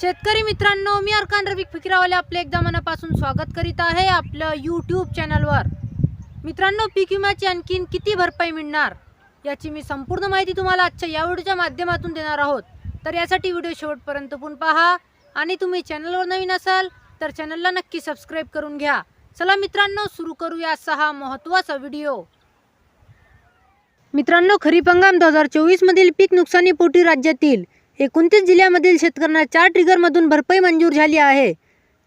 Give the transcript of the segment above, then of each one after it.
शेतकरी मित्रांनो मी अर्कान रविक फिकिरावाले आपले एकदा मनापासून स्वागत करीत आहे आपलं यूट्यूब चॅनलवर मित्रांनो पीक विम्याची आणखीन किती भरपाई मिळणार याची मी संपूर्ण माहिती तुम्हाला आजच्या या व्हिडिओच्या माध्यमातून देणार आहोत. तर यासाठी व्हिडिओ शेवटपर्यंत पण पहा आणि तुम्ही चॅनलवर नवीन असाल तर चॅनलला नक्की सबस्क्राईब करून घ्या. चला मित्रांनो सुरू करूया सहा हा महत्त्वाचा व्हिडिओ. मित्रांनो खरीप हंगाम दोन हजार चोवीसमधील पीक नुकसानीपोटी राज्यातील एकोणतीस जिल्ह्यामधील शेतकऱ्यांना चार ट्रिगरमधून भरपाई मंजूर झाली आहे.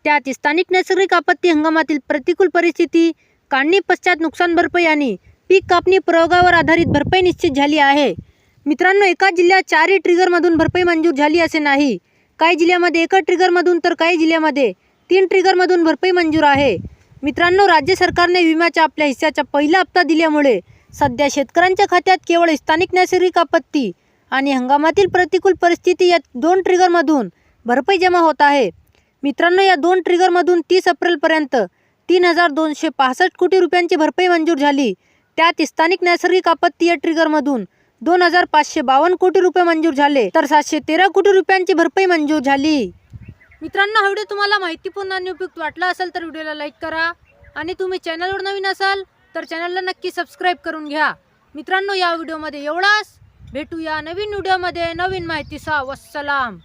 त्यात स्थानिक नैसर्गिक आपत्ती हंगामातील प्रतिकूल परिस्थिती काढणी पश्चात नुकसान भरपाई आणि पीक कापणी प्रयोगावर आधारित भरपाई निश्चित झाली आहे. मित्रांनो एका जिल्ह्यात चारही ट्रिगरमधून भरपाई मंजूर झाली असे नाही. काही जिल्ह्यामध्ये एका ट्रिगरमधून तर काही जिल्ह्यामध्ये तीन ट्रिगरमधून भरपाई मंजूर आहे. मित्रांनो राज्य सरकारने विम्याच्या आपल्या हिस्साचा पहिला हप्ता दिल्यामुळे सध्या शेतकऱ्यांच्या खात्यात केवळ स्थानिक नैसर्गिक आपत्ती आणि हंगामातील प्रतिकूल परिस्थिती या दोन ट्रिगरमधून भरपाई जमा होत आहे. मित्रांनो या दोन ट्रिगरमधून तीस एप्रिलपर्यंत तीन हजार दोनशे पासष्ट कोटी रुपयांची भरपाई मंजूर झाली. त्यात स्थानिक नैसर्गिक आपत्ती या ट्रिगरमधून दोन हजार पाचशे बावन्न कोटी रुपये मंजूर झाले तर सातशे तेरा कोटी रुपयांची भरपाई मंजूर झाली. मित्रांनो हा व्हिडिओ तुम्हाला माहितीपूर्ण आणि उपयुक्त वाटला असेल तर व्हिडिओला लाईक करा आणि तुम्ही चॅनलवर नवीन असाल तर चॅनलला नक्की सबस्क्राईब करून घ्या. मित्रांनो या व्हिडिओमध्ये एवढाच. भेटूया नवीन व्हिडिओमध्ये नवीन माहितीसह. वसलाम